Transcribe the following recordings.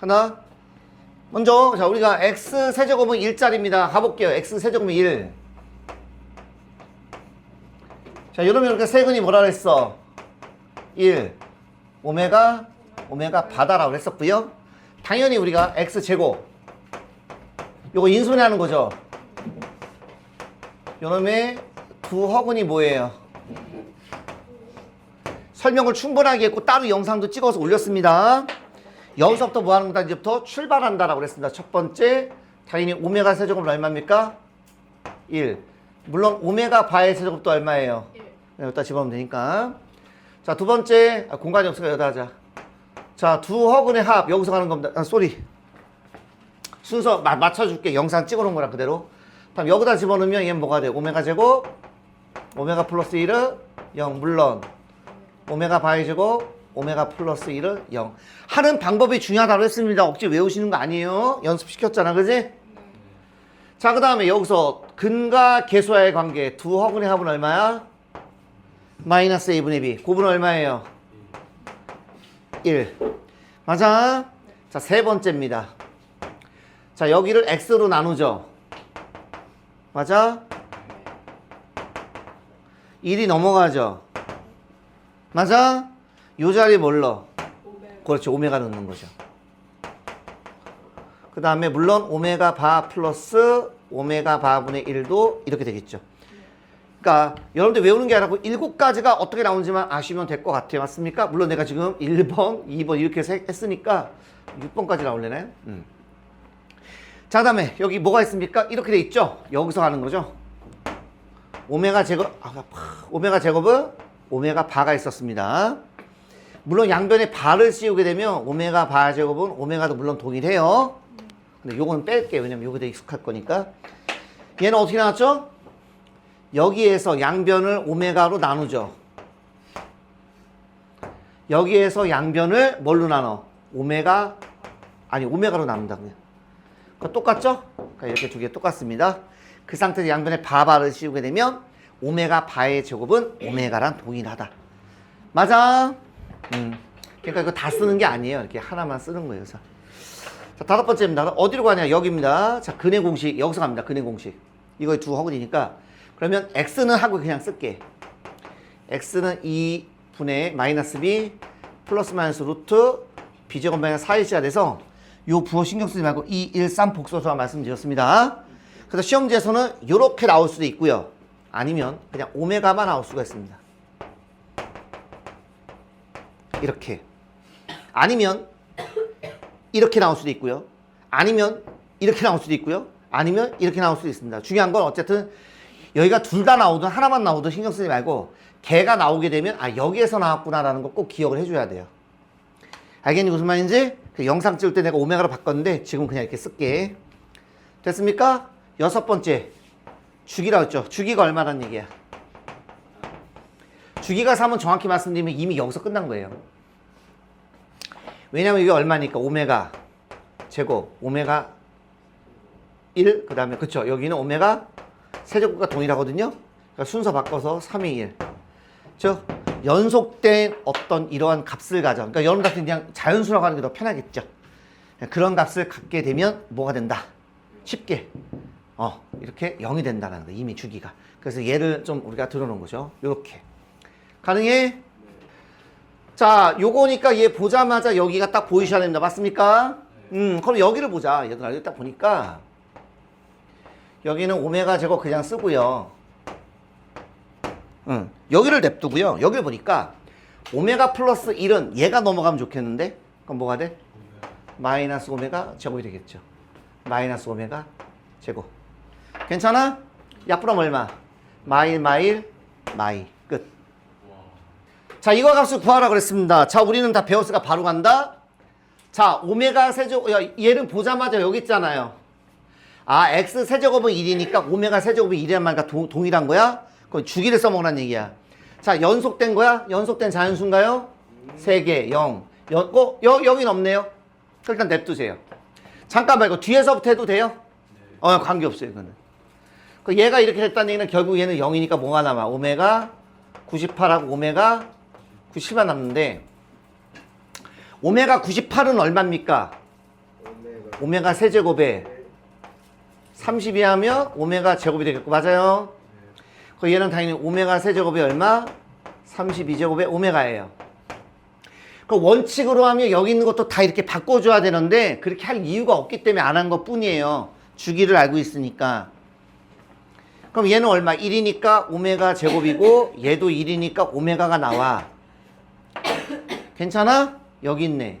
하나. 먼저 자 우리가 x 세제곱은 1짜리입니다. 가볼게요. x 세제곱은 1. 자 여러분 이렇게 세근이 뭐라 그랬어? 1. 오메가 오메가 바다라고 그랬었고요. 당연히 우리가 x 제곱 요거 인수분해 하는 거죠. 요놈의 두 허근이 뭐예요? 설명을 충분하게 했고 따로 영상도 찍어서 올렸습니다. 여기서부터 뭐 하는 거다? 이제부터 출발한다라고 그랬습니다. 첫 번째, 당연히 오메가 세제곱은 얼마입니까? 1. 물론 오메가 바의 세제곱도 얼마예요? 네, 여기다 집어넣으면 되니까. 자, 두 번째, 아, 공간이 없으니까 여기다 하자. 자, 두 허근의 합, 여기서 가는 겁니다. 아, 쏘리. 순서 마, 맞춰줄게. 영상 찍어놓은 거랑 그대로. 다음 여기다 집어넣으면 얘는 뭐가 돼? 오메가 제곱, 오메가 플러스 1은 0. 물론 오메가 바이 제곱 오메가 플러스 1은 0 하는 방법이 중요하다고 했습니다 억지 외우시는 거 아니에요 연습시켰잖아 그지? 자 그 다음에 여기서 근과 계수와의 관계 두 허근의 합은 얼마야? 마이너스 a분의 b 곱은 얼마예요? 1 맞아 자 세 번째입니다 자 여기를 x로 나누죠 맞아? 1이 넘어가죠 맞아? 요 자리 뭘로? 그렇지 오메가 넣는 거죠. 그 다음에 물론 오메가 바 플러스 오메가 바분의 1도 이렇게 되겠죠. 그러니까 여러분들 외우는 게 아니고 일곱 가지가 어떻게 나오는지만 아시면 될 것 같아요. 맞습니까? 물론 내가 지금 1번, 2번 이렇게 했으니까 6번까지 나올래네. 음. 자, 그 다음에 여기 뭐가 있습니까? 이렇게 돼 있죠? 여기서 가는 거죠. 오메가 제곱, 아, 파, 오메가 제곱은 오메가 바가 있었습니다. 물론 양변에 바를 씌우게 되면 오메가 바 제곱은 오메가도 물론 동일해요. 근데 요거는 뺄게요. 왜냐면 요거 되게 익숙할 거니까. 얘는 어떻게 나왔죠? 여기에서 양변을 오메가로 나누죠. 여기에서 양변을 뭘로 나눠? 오메가, 아니, 오메가로 나눈다, 그냥. 그 똑같죠? 그러니까 이렇게 두 개 똑같습니다. 그 상태에서 양변에 바바를 씌우게 되면 오메가 바의 제곱은 오메가랑 동일하다. 맞아? 음. 그러니까 이거 다 쓰는 게 아니에요. 이렇게 하나만 쓰는 거예요. 그래서. 자, 다섯 번째입니다. 어디로 가냐? 여기입니다. 자, 근의 공식. 여기서 갑니다. 근의 공식. 이거 두 허근이니까. 그러면 x는 하고 그냥 쓸게. x는 2분의 마이너스 b 플러스 마이너스 루트 b제곱 마이너스 4일치가 돼서 요 부호 신경 쓰지 말고 2, 1, 3 복소수가 말씀드렸습니다. 그래서 시험지에서는 이렇게 나올 수도 있고요. 아니면 그냥 오메가만 나올 수가 있습니다. 이렇게. 아니면 이렇게 나올 수도 있고요. 아니면 이렇게 나올 수도 있고요. 아니면 이렇게 나올 수도 있습니다. 중요한 건 어쨌든 여기가 둘 다 나오든 하나만 나오든 신경 쓰지 말고 개가 나오게 되면 아 여기에서 나왔구나 라는 거 꼭 기억을 해줘야 돼요. 알겠니 무슨 말인지? 그 영상 찍을 때 내가 오메가로 바꿨는데 지금 그냥 이렇게 쓸게. 됐습니까? 여섯 번째 주기라고 했죠. 주기가 얼마란 얘기야? 주기가 3은 정확히 말씀드리면 이미 여기서 끝난 거예요. 왜냐면 이게 얼마니까 오메가 제곱 오메가 1 그다음에 그쵸 여기는 오메가 세제곱과 동일하거든요. 그러니까 순서 바꿔서 3의 1. 즉 연속된 어떤 이러한 값을 가져. 그러니까 여러분들한테 그냥 자연수라고 하는 게 더 편하겠죠. 그런 값을 갖게 되면 뭐가 된다? 쉽게 어 이렇게 0이 된다는 거 이미 주기가. 그래서 얘를 좀 우리가 들어놓은 거죠. 이렇게 가능해? 자, 요거니까 얘 보자마자 여기가 딱 보이셔야 됩니다. 맞습니까? 음, 그럼 여기를 보자. 얘들아, 여기 딱 보니까 여기는 오메가 제곱 그냥 쓰고요. 음, 여기를 냅두고요. 여기를 보니까 오메가 플러스 1은 얘가 넘어가면 좋겠는데 그럼 뭐가 돼? 마이너스 오메가 제곱이 되겠죠. 마이너스 오메가 제곱. 괜찮아? 약분하면 얼마? 마일 마일 마이 끝. 자, 이거 값을 구하라 그랬습니다. 자, 우리는 다 배웠으니까 바로 간다. 자, 오메가 세제곱, 야, 얘를 보자마자 여기 있잖아요. 아, x 세제곱은 1이니까 오메가 세제곱이 1이란 말과 동, 동일한 거야? 그럼 주기를 써먹으란 얘기야. 자, 연속된 거야? 연속된 자연수인가요? 3개, 0. 여, 어, 여, 여긴 없네요. 일단 냅두세요. 잠깐만, 이거 뒤에서부터 해도 돼요? 어, 관계없어요, 이거는. 그 얘가 이렇게 됐다는 얘기는 결국 얘는 0이니까 뭐가 남아? 오메가 98하고 오메가 97만 남는데 오메가 98은 얼마입니까? 오메가 세제곱에 32 하면 오메가 제곱이 되겠고 맞아요? 그 얘는 당연히 오메가 세제곱이 얼마? 32제곱의 오메가예요. 그 원칙으로 하면 여기 있는 것도 다 이렇게 바꿔줘야 되는데 그렇게 할 이유가 없기 때문에 안 한 것 뿐이에요. 주기를 알고 있으니까. 그럼 얘는 얼마? 1이니까 오메가 제곱이고 얘도 1이니까 오메가가 나와. 괜찮아? 여기 있네.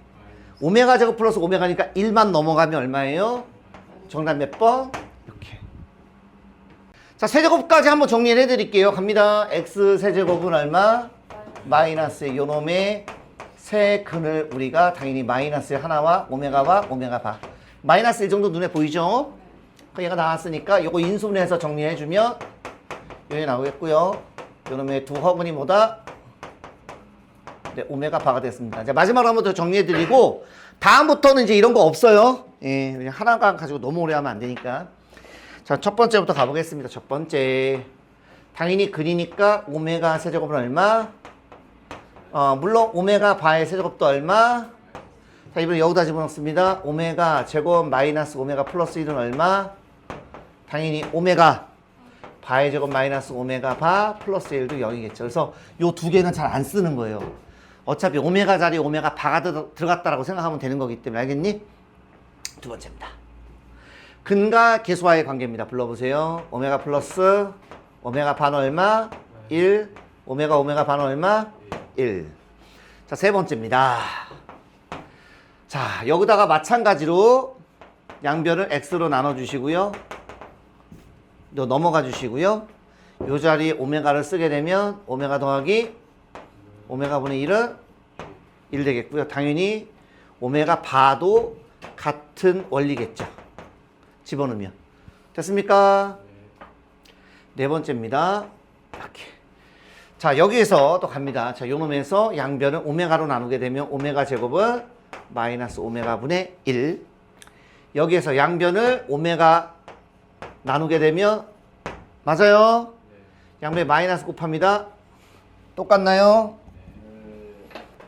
오메가 제곱 플러스 오메가니까 1만 넘어가면 얼마예요? 정답 몇 번? 이렇게. 자, 세제곱까지 한번 정리를 해드릴게요. 갑니다. x 세제곱은 얼마? 마이너스 요놈의 세 근을 우리가 당연히 마이너스 하나와 오메가와 오메가 바. 마이너스 이 정도 눈에 보이죠? 그 얘가 나왔으니까 요거 인수분해해서 정리해주면 여기 나오겠고요. 요놈의 두 허근이 뭐다? 네, 오메가 바가 됐습니다. 이제 마지막으로 한 번 더 정리해드리고 다음부터는 이제 이런 거 없어요. 예, 그냥 하나가 가지고 너무 오래 하면 안 되니까. 자, 첫 번째부터 가보겠습니다. 첫 번째. 당연히 근이니까 오메가 세제곱은 얼마? 어, 물론 오메가 바의 세제곱도 얼마? 자, 이번에 여기다 집어넣습니다. 오메가 제곱 마이너스 오메가 플러스 1은 얼마? 당연히 오메가 바의 제곱 마이너스 오메가 바 플러스 1도 0이겠죠. 그래서 요 두 개는 잘 안 쓰는 거예요. 어차피 오메가 자리에 오메가 바가 들- 들어갔다라고 생각하면 되는 거기 때문에 알겠니? 두 번째입니다. 근과 계수와의 관계입니다. 불러보세요. 오메가 플러스 오메가 반 얼마? 1. 오메가 오메가 반 얼마? 1. 자, 세 번째입니다. 자, 여기다가 마찬가지로 양변을 x로 나눠 주시고요. 또 넘어가 주시고요. 요 자리에 오메가를 쓰게 되면 오메가 더하기 오메가 분의 1은 1 되겠고요. 당연히 오메가 바도 같은 원리겠죠. 집어넣으면. 됐습니까? 네 번째입니다. 이렇게. 자, 여기에서 또 갑니다. 자, 요 놈에서 양변을 오메가로 나누게 되면 오메가 제곱은 마이너스 오메가 분의 1. 여기에서 양변을 오메가 나누게 되면 맞아요? 양변 마이너스 곱합니다. 똑같나요?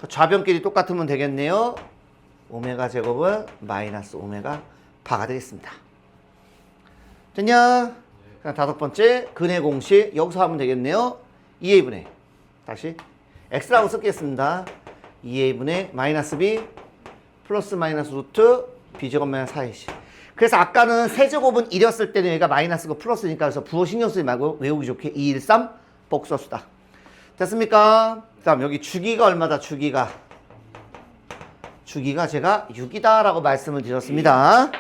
그 좌변끼리 똑같으면 되겠네요. 오메가 제곱은 마이너스 오메가 바가 되겠습니다. 됐냐? 그럼 다섯 번째 근의 공식 여기서 하면 되겠네요. 2a분의 다시 x라고 쓰겠습니다. 2a분의 마이너스 b 플러스 마이너스 루트 b제곱 마이너스 4ac 그래서 아까는 세제곱은 1이었을 때는 얘가 마이너스고 플러스니까 그래서 부호 신경 쓰지 말고 외우기 좋게 2, 1, 3 복소수다. 됐습니까? 그 다음 여기 주기가 얼마다 주기가? 주기가 제가 6이다 라고 말씀을 드렸습니다.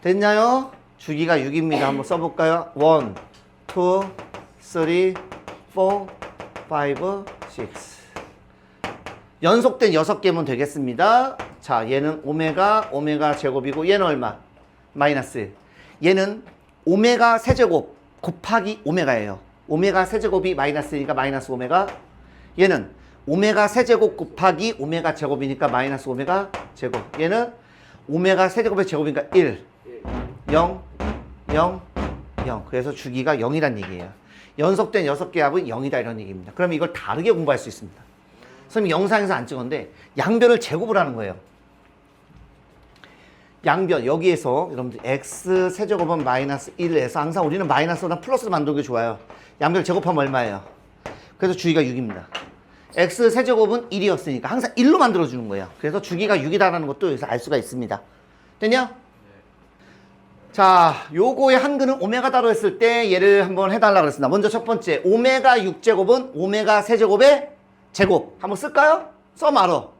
됐나요? 주기가 6입니다. 한번 써볼까요? 1, 2, 3, 4, 5, 6 연속된 6개면 되겠습니다. 자 얘는 오메가 오메가 제곱이고 얘는 얼마? 마이너스. 얘는 오메가 세제곱 곱하기 오메가예요. 오메가 세제곱이 마이너스니까 마이너스 오메가 얘는 오메가 세제곱 곱하기 오메가 제곱이니까 마이너스 오메가 제곱. 얘는 오메가 세제곱의 제곱이니까 1 0 0 0 그래서 주기가 0이란 얘기예요. 연속된 6개 합은 0이다 이런 얘기입니다. 그럼 이걸 다르게 공부할 수 있습니다. 선생님 영상에서 안 찍었는데 양변을 제곱을 하는 거예요. 양변 여기에서 여러분들 x 세제곱은 마이너스 1에서 항상 우리는 마이너스보다 플러스를 만들기 좋아요. 양변 제곱하면 얼마예요? 그래서 주기가 6입니다 x 세제곱은 1이었으니까 항상 1로 만들어주는 거예요. 그래서 주기가 6이다라는 것도 여기서 알 수가 있습니다. 됐냐? 자 요거의 한근은 오메가다로 했을 때 얘를 한번 해달라 그랬습니다. 먼저 첫 번째 오메가 6제곱은 오메가 세제곱의 제곱. 한번 쓸까요? 써 말어.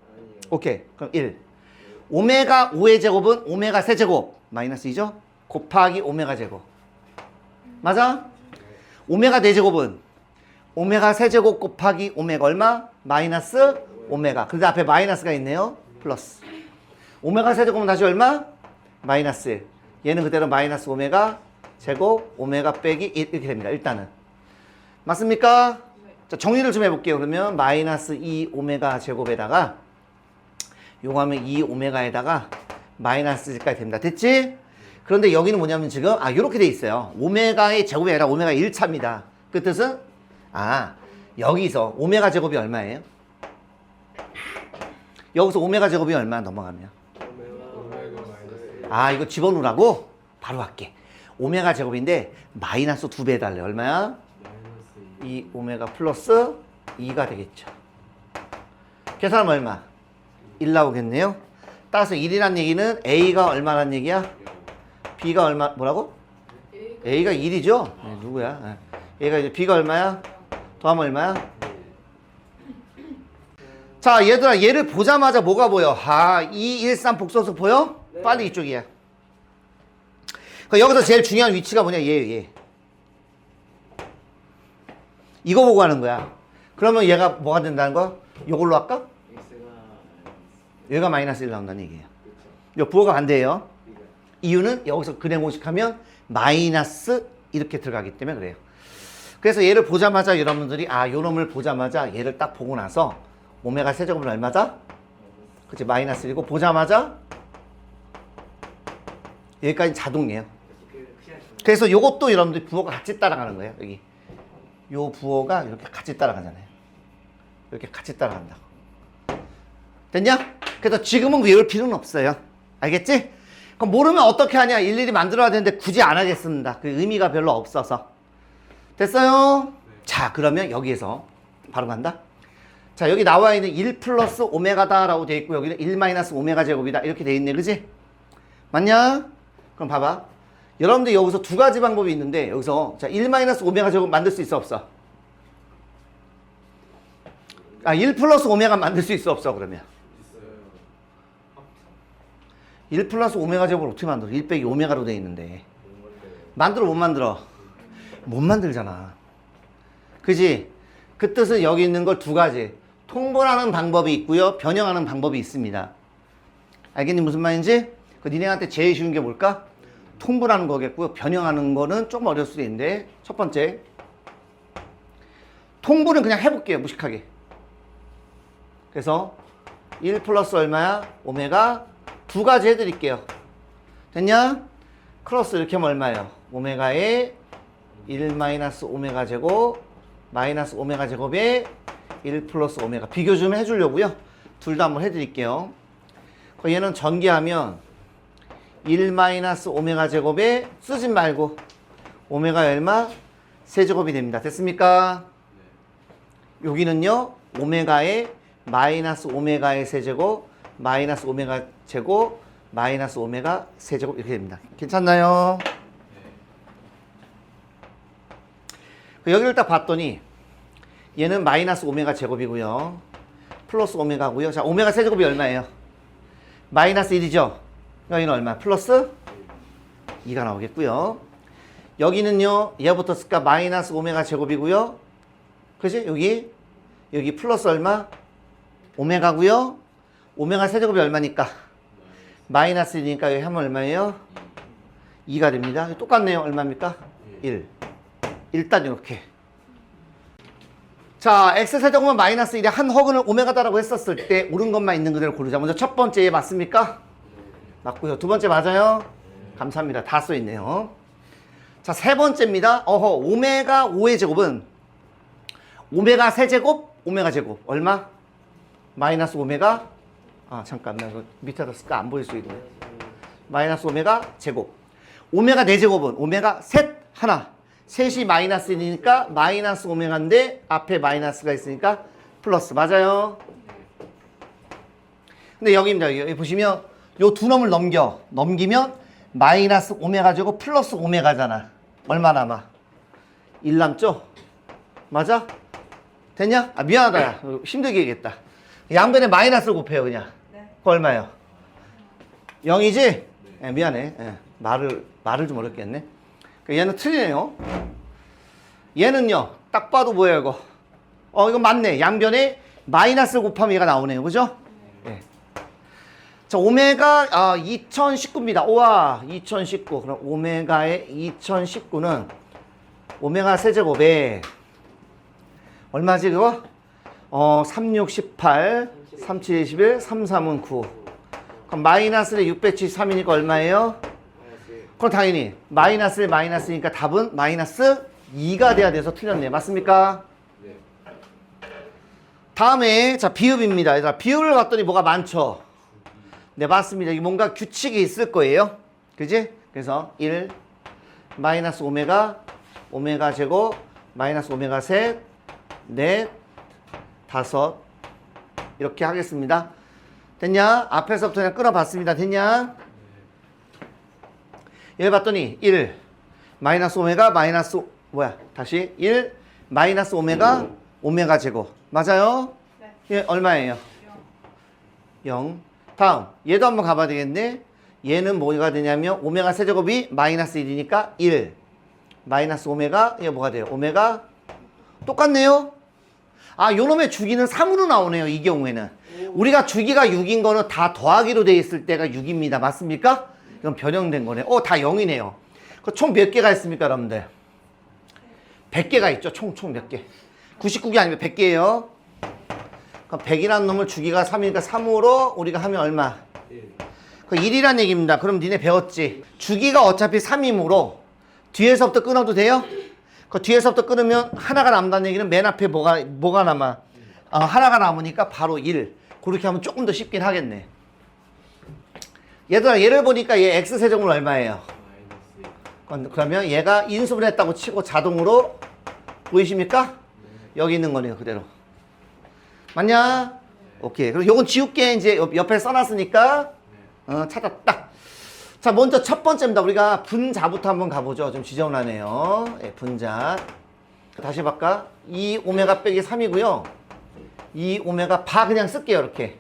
오케이. 그럼 1 오메가 5의 제곱은 오메가 세제곱. 마이너스 2죠? 곱하기 오메가 제곱. 맞아? 오메가 4제곱은 오메가 세제곱 곱하기 오메가 얼마? 마이너스 오메가 근데 앞에 마이너스가 있네요 플러스 오메가 세제곱은 다시 얼마? 마이너스 얘는 그대로 마이너스 오메가 제곱 오메가 빼기 1 이렇게 됩니다 일단은 맞습니까? 자 정리를 좀 해볼게요 그러면 마이너스 2 오메가 제곱에다가 요거 하면 2 오메가에다가 마이너스까지 됩니다. 됐지? 그런데 여기는 뭐냐면 지금 아 요렇게 돼 있어요. 오메가의 제곱이 아니라 오메가 1차입니다. 그 뜻은 아 여기서 오메가 제곱이 얼마예요? 여기서 오메가 제곱이 얼마 넘어가면 아 이거 집어넣으라고? 바로 할게 오메가 제곱인데 마이너스 두배 해달래 얼마야? 이 오메가 플러스 2가 되겠죠 계산하면 얼마? 1 나오겠네요 따라서 1이란 얘기는 A가 얼마란 얘기야? B가 얼마 뭐라고? A가 1이죠? 네, 누구야? 네. A가 이제 B가 얼마야? 더하면 얼마야? 자 얘들아 얘를 보자마자 뭐가 보여? 아, 2, 1, 3 복소수 보여? 네. 빨리 이쪽이야. 그 여기서 제일 중요한 위치가 뭐냐? 얘, 얘. 이거 보고 하는 거야. 그러면 얘가 뭐가 된다는 거? 요걸로 할까? 얘가 마이너스 1 나온다는 얘기예요. 요 부호가 반대예요. B가 이유는 여기서 근해 공식하면 마이너스 이렇게 들어가기 때문에 그래요. 그래서 얘를 보자마자 여러분들이 아 요놈을 보자마자 얘를 딱 보고 나서 오메가 세제곱은 얼마다? 그치 마이너스 1이고 보자마자 여기까지 자동이에요. 그 그래서 요것도 여러분들이 부호가 같이 따라가는 거예요. 여기 요 부호가 이렇게 같이 따라가잖아요. 이렇게 같이 따라간다고. 됐냐? 그래서 지금은 외울 필요는 없어요. 알겠지? 그럼 모르면 어떻게 하냐? 일일이 만들어야 되는데 굳이 안 하겠습니다. 그 의미가 별로 없어서. 됐어요? 자, 그러면 여기에서 바로 간다. 자, 여기 나와 있는 1 플러스 오메가다라고 돼 있고 여기는 1 마이너스 오메가 제곱이다. 이렇게 돼 있네. 그지? 맞냐? 그럼 봐봐. 여러분들 여기서 두 가지 방법이 있는데 여기서 자, 1 마이너스 오메가 제곱 만들 수 있어 없어? 아, 1 플러스 오메가 만들 수 있어 없어 그러면? 있어요. 1 플러스 오메가 제곱을 어떻게 만들어? 1 빼기 오메가로 돼 있는데? 만들어 못 만들어? 못 만들잖아 그지? 그 뜻은 여기 있는 걸 두 가지 통분하는 방법이 있고요 변형하는 방법이 있습니다 알겠니 무슨 말인지? 그 니네한테 제일 쉬운 게 뭘까? 통분하는 거겠고요 변형하는 거는 조금 어려울 수도 있는데 첫 번째 통분은 그냥 해볼게요 무식하게 그래서 1 플러스 얼마야? 오메가 두 가지 해드릴게요 됐냐? 크로스 이렇게 하면 얼마예요? 오메가의 1 마이너스 오메가 제곱 마이너스 오메가 제곱에 1 플러스 오메가 비교 좀 해주려고요. 둘 다 한번 해드릴게요. 그 얘는 전개하면 1 마이너스 오메가 제곱에 쓰지 말고 오메가 얼마? 세제곱이 됩니다. 됐습니까? 여기는요 오메가의 마이너스 오메가의 세제곱 마이너스 오메가 제곱 마이너스 오메가 세제곱 이렇게 됩니다. 괜찮나요? 여기를 딱 봤더니 얘는 마이너스 오메가 제곱이고요. 플러스 오메가고요. 자, 오메가 세제곱이 얼마예요? 마이너스 1이죠? 여기는 얼마? 플러스 2가 나오겠고요. 여기는요. 얘부터 쓸까? 마이너스 오메가 제곱이고요. 그지? 여기 여기 플러스 얼마? 오메가고요. 오메가 세제곱이 얼마니까? 마이너스 1이니까 여기 하면 얼마예요? 2가 됩니다. 똑같네요. 얼마입니까? 1. 일단 이렇게. 자, x 세제곱은 마이너스 1에 한 허근을 오메가다라고 했었을 때 옳은 것만 있는 그대로 고르자. 먼저 첫 번째 얘 맞습니까? 맞고요. 두 번째 맞아요? 감사합니다. 다 써있네요. 자, 세 번째입니다. 어허, 오메가 5의 제곱은 오메가 세제곱, 오메가 제곱. 얼마? 마이너스 오메가 아, 잠깐. 나 이거 밑에다 쓸까? 안 보일 수 있네. 마이너스 오메가 제곱. 오메가 4제곱은 오메가 셋 하나. 셋이 마이너스 1이니까 마이너스 오메가인데 앞에 마이너스가 있으니까 플러스. 맞아요? 근데 여기입니다. 여기 보시면 요 두 놈을 넘겨. 넘기면 마이너스 오메가 제곱 플러스 오메가잖아. 얼마 남아? 1 남죠? 맞아? 됐냐? 아, 미안하다. 야. 힘들게 얘기했다. 양변에 마이너스를 곱해요, 그냥. 그거 얼마예요? 0이지? 예, 미안해. 예, 말을, 말을 좀 어렵게 했네. 그 얘는 틀리네요. 얘는요, 딱 봐도 뭐예요, 이거? 어, 이거 맞네. 양변에 마이너스 곱하면 얘가 나오네요. 그죠? 예. 자, 오메가, 아, 2019입니다. 우와, 2019. 그럼 오메가의 2019는 오메가 세제곱에 얼마지, 그거? 어, 3, 6, 18, 3, 7, 21, 3, 3은 9. 그럼 마이너스에 673이니까 얼마예요? 그럼 당연히 마이너스 마이너스니까 답은 마이너스 2가 돼야 돼서 틀렸네. 맞습니까? 네. 다음에 자 비읍입니다. 얘들아 비읍을 봤더니 뭐가 많죠? 네, 맞습니다. 이 뭔가 규칙이 있을 거예요. 그지? 그래서 1 마이너스 오메가 오메가 제곱 마이너스 오메가 셋, 넷, 다섯 이렇게 하겠습니다. 됐냐? 앞에서부터 그냥 끊어봤습니다. 됐냐? 얘 봤더니 1 마이너스 오메가 마이너스 오- 뭐야? 다시 1 마이너스 오메가 오메가 제곱 맞아요? 네. 얘 얼마예요? 0. 다음 얘도 한번 가봐야 되겠네. 얘는 뭐가 되냐면 오메가 세제곱이 마이너스 1이니까 1 마이너스 오메가 이게 뭐가 돼요? 오메가 똑같네요. 아 요놈의 주기는 3으로 나오네요. 이 경우에는 우리가 주기가 6인 거는 다 더하기로 돼 있을 때가 6입니다. 맞습니까? 이건 변형된 거네. 어 다 0이네요. 그총몇 개가 있습니까, 여러분들? 100개가 있죠. 총 총 몇 개? 99개 아니면 100개예요. 그럼 100이라는 놈을 주기가 3이니까 3으로 우리가 하면 얼마? 1 그 1이란 얘기입니다. 그럼 니네 배웠지? 주기가 어차피 3이므로 뒤에서부터 끊어도 돼요? 그 뒤에서부터 끊으면 하나가 남다는 얘기는 맨 앞에 뭐가 뭐가 남아? 아, 하나가 남으니까 바로 1. 그렇게 하면 조금 더 쉽긴 하겠네. 얘들아 얘를 보니까 얘 x 세제곱은 얼마예요? 마이너스 1 그건- 그러면 얘가 인수분 했다고 치고 자동으로 보이십니까? 여기 있는 거네요 그대로. 맞냐? 오케이. 그럼 요건 지울게 이제 옆- 옆에 써놨으니까 어, 찾았다. 자, 먼저 첫 번째입니다. 우리가 분자부터 한번 가보죠. 좀 지저분하네요. 예, 분자. 다시 볼까? 2 오메가 빼기 3이고요. 2 오메가 바 그냥 쓸게요. 이렇게.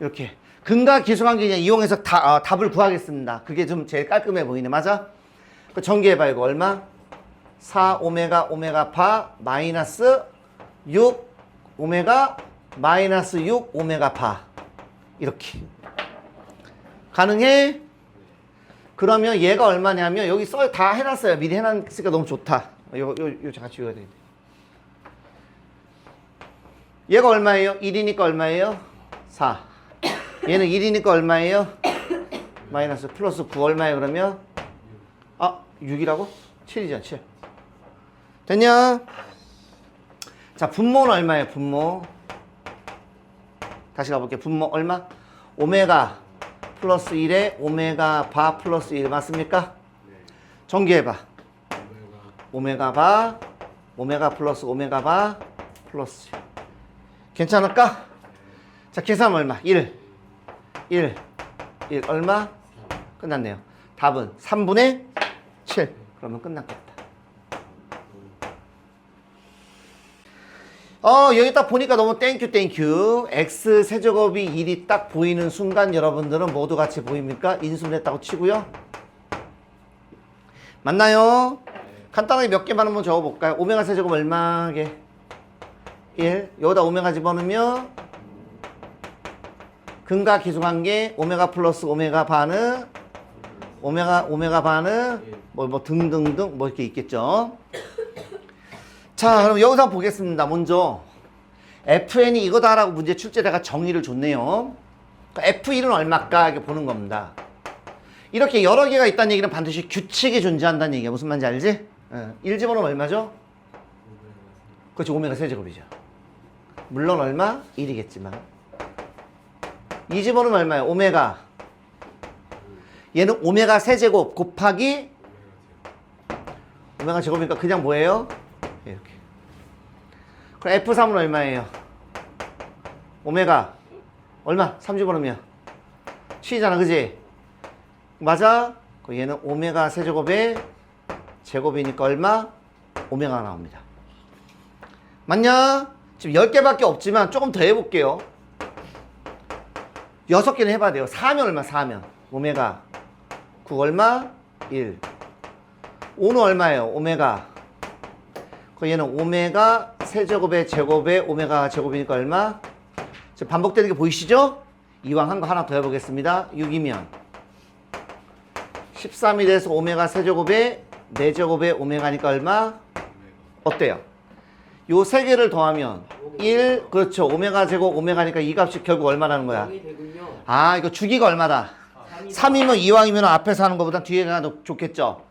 이렇게. 근과 기수관계 그냥 이용해서 다, 어, 답을 구하겠습니다. 그게 좀 제일 깔끔해 보이네. 맞아? 그 전개해봐. 이거 얼마? 4 오메가 오메가 바 마이너스 6 오메가 마이너스 6 오메가 바. 이렇게. 가능해? 그러면 얘가 얼마냐면 여기 써 다 해놨어요. 미리 해놨으니까 너무 좋다. 요, 요, 요 같이 읽어야 되는데. 얘가 얼마예요? 1이니까 얼마예요? 4. 얘는 1이니까 얼마예요? 마이너스 플러스 9 얼마예요 그러면? 아 6이라고? 7이잖아 7. 됐냐? 자 분모는 얼마예요 분모? 다시 가볼게요. 분모 얼마? 오메가 플러스 1에 오메가 바 플러스 1 맞습니까? 네 전개해봐. 오메가 바, 오메가 플러스 오메가 바 플러스 1. 괜찮을까? 자, 계산 얼마? 1. 1. 1 얼마? 끝났네요. 답은 3분의 7. 그러면 끝났겠다. 어, 여기 딱 보니까 너무 땡큐 땡큐. x 세제곱이 1이 딱 보이는 순간 여러분들은 모두 같이 보입니까? 인수했다고 치고요. 맞나요? 간단하게 몇 개만 한번 적어볼까요? 오메가 세제곱 얼마게? 1. 여기다 오메가 집어넣으면 근과 기수관계 오메가 플러스 오메가 반은 오메가 오메가 반은 뭐, 뭐 등등등 뭐 이렇게 있겠죠. 자 그럼 여기서 보겠습니다. 먼저 FN이 이거다라고 문제 출제자가 정의를 줬네요. 그러니까 F1은 얼마일까 이렇게 보는 겁니다. 이렇게 여러 개가 있다는 얘기는 반드시 규칙이 존재한다는 얘기야. 무슨 말인지 알지? 예. 1 집어넣으면 얼마죠? 그렇지, 오메가 세제곱이죠. 물론 얼마? 1이겠지만. 2 집어넣으면 얼마예요? 오메가. 얘는 오메가 세제곱 곱하기 오메가 제곱이니까 그냥 뭐예요? 이렇게. 그럼 F3은 얼마예요? 오메가. 얼마? 3 집어넣으면. 7이잖아, 그지? 맞아? 그 얘는 오메가 세제곱의 제곱이니까 얼마? 오메가 나옵니다. 맞냐? 지금 10개밖에 없지만 조금 더 해볼게요. 6개는 해봐야 돼요. 4면 얼마? 4면. 오메가. 9 얼마? 1. 5는 얼마예요? 오메가. 그 얘는 오메가 세제곱의 제곱의 오메가 제곱이니까 얼마? 지금 반복되는 게 보이시죠? 이왕 한 거 하나 더 해보겠습니다. 6이면 13이 돼서 오메가 세제곱에 4제곱에 오메가니까 얼마? 어때요? 요 세 개를 더하면 1, 그렇죠. 오메가 제곱 오메가니까 이 값이 결국 얼마라는 거야? 0이 되군요 아, 이거 주기가 얼마다? 3이면 이왕이면 앞에서 하는 것보다 뒤에가 더 좋겠죠.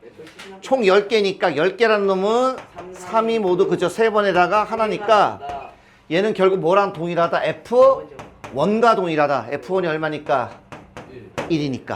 총 10개니까 10개라는 놈은 3이 모두 그죠. 세 번에다가 하나니까 얘는 결국 뭐랑 동일하다? F 원과 동일하다. F1이 얼마니까? 1 1이니까. 네.